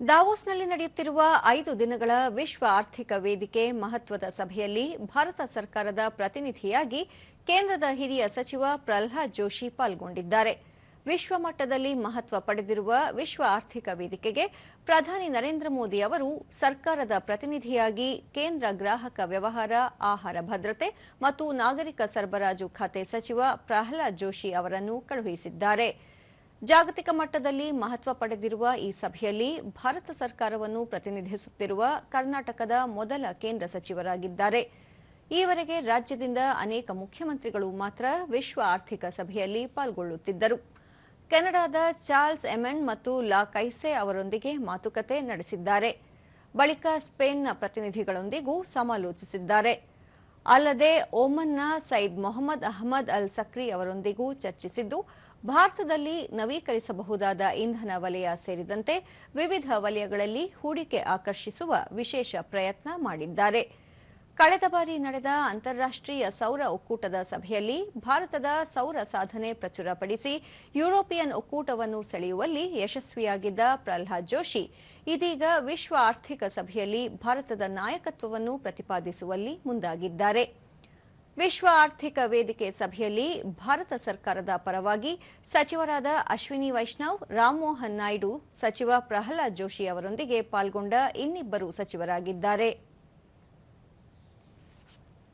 ದಾವೋಸ್ನಲ್ಲಿ ನಡೆಯುತ್ತಿರುವ ಐದು ದಿನಗಳ ವಿಶ್ವ ಆರ್ಥಿಕ ವೇದಿಕೆ ಮಹತ್ವದ ಸಭೆಯಲ್ಲಿ ಭಾರತ ಸರ್ಕಾರದ ಪ್ರತಿನಿಧಿಯಾಗಿ ಕೇಂದ್ರದ ಹಿರಿಯ ಸಚಿವ ಪ್ರಹ್ಲಾದ್ ಜೋಶಿ ಪಾಲ್ಗೊಂಡಿದ್ದಾರೆ. ವಿಶ್ವ ಮಟ್ಟದಲ್ಲಿ ಮಹತ್ವ ಪಡೆದಿರುವ ವಿಶ್ವ ಆರ್ಥಿಕ ವೇದಿಕೆಗೆ ಪ್ರಧಾನಿ ನರೇಂದ್ರ ಮೋದಿ ಅವರು ಸರ್ಕಾರದ ಪ್ರತಿನಿಧಿಯಾಗಿ ಕೇಂದ್ರ ಗ್ರಾಹಕ ವ್ಯವಹಾರ, ಆಹಾರ ಭದ್ರತೆ ಮತ್ತು ನಾಗರಿಕ ಸರಬರಾಜು ಖಾತೆ ಸಚಿವ ಪ್ರಹ್ಲಾದ್ ಜೋಶಿ ಅವರನ್ನು ಕಳುಹಿಸಿದ್ದಾರೆ. ಜಾಗತಿಕ ಮಟ್ಟದಲ್ಲಿ ಮಹತ್ವ ಪಡೆದಿರುವ ಈ ಸಭೆಯಲ್ಲಿ ಭಾರತ ಸರ್ಕಾರವನ್ನು ಪ್ರತಿನಿಧಿಸುತ್ತಿರುವ ಕರ್ನಾಟಕದ ಮೊದಲ ಕೇಂದ್ರ ಸಚಿವರಾಗಿದ್ದಾರೆ. ಈವರೆಗೆ ರಾಜ್ಯದಿಂದ ಅನೇಕ ಮುಖ್ಯಮಂತ್ರಿಗಳು ಮಾತ್ರ ವಿಶ್ವ ಆರ್ಥಿಕ ಸಭೆಯಲ್ಲಿ ಪಾಲ್ಗೊಳ್ಳುತ್ತಿದ್ದರು. ಕೆನಡಾದ ಚಾರ್ಲ್ಸ್ ಎಮೆಂಡ್ ಮತ್ತು ಲಾ ಕೈಸೆ ಅವರೊಂದಿಗೆ ಮಾತುಕತೆ ನಡೆಸಿದ್ದಾರೆ. ಬಳಿಕ ಸ್ಪೇನ್ನ ಪ್ರತಿನಿಧಿಗಳೊಂದಿಗೂ ಸಮಾಲೋಚಿಸಿದ್ದಾರೆ. ಅಲ್ಲದೆ ಓಮನ್ನ ಸೈದ್ ಮೊಹಮ್ಮದ್ ಅಹಮದ್ ಅಲ್ ಸಕ್ರಿ ಅವರೊಂದಿಗೂ ಚರ್ಚಿಸಿದ್ದು ಭಾರತದಲ್ಲಿ ನವೀಕರಿಸಬಹುದಾದ ಇಂಧನ ವಲಯ ಸೇರಿದಂತೆ ವಿವಿಧ ವಲಯಗಳಲ್ಲಿ ಹೂಡಿಕೆ ಆಕರ್ಷಿಸುವ ವಿಶೇಷ ಪ್ರಯತ್ನ ಮಾಡಿದ್ದಾರೆ. ಕಳೆದ ಬಾರಿ ನಡೆದ ಅಂತಾರಾಷ್ಟ್ರೀಯ ಸೌರ ಒಕ್ಕೂಟದ ಸಭೆಯಲ್ಲಿ ಭಾರತದ ಸೌರ ಸಾಧನೆ ಪ್ರಚುರಪಡಿಸಿ ಯುರೋಪಿಯನ್ ಒಕ್ಕೂಟವನ್ನು ಸೆಳೆಯುವಲ್ಲಿ ಯಶಸ್ವಿಯಾಗಿದ್ದ ಪ್ರಹ್ಲಾದ್ ಜೋಶಿ, ಇದೀಗ ವಿಶ್ವ ಆರ್ಥಿಕ ಸಭೆಯಲ್ಲಿ ಭಾರತದ ನಾಯಕತ್ವವನ್ನು ಪ್ರತಿಪಾದಿಸುವಲ್ಲಿ ಮುಂದಾಗಿದ್ದಾರೆ. ವಿಶ್ವ ಆರ್ಥಿಕ ವೇದಿಕೆ ಸಭೆಯಲ್ಲಿ ಭಾರತ ಸರ್ಕಾರದ ಪರವಾಗಿ ಸಚಿವರಾದ ಅಶ್ವಿನಿ ವೈಷ್ಣವ್, ರಾಮಮೋಹನ್ ನಾಯ್ಡು, ಸಚಿವ ಪ್ರಹ್ಲಾದ್ ಜೋಶಿ ಅವರೊಂದಿಗೆ ಪಾಲ್ಗೊಂಡ ಇನ್ನಿಬ್ಬರು ಸಚಿವರಾಗಿದ್ದಾರೆ.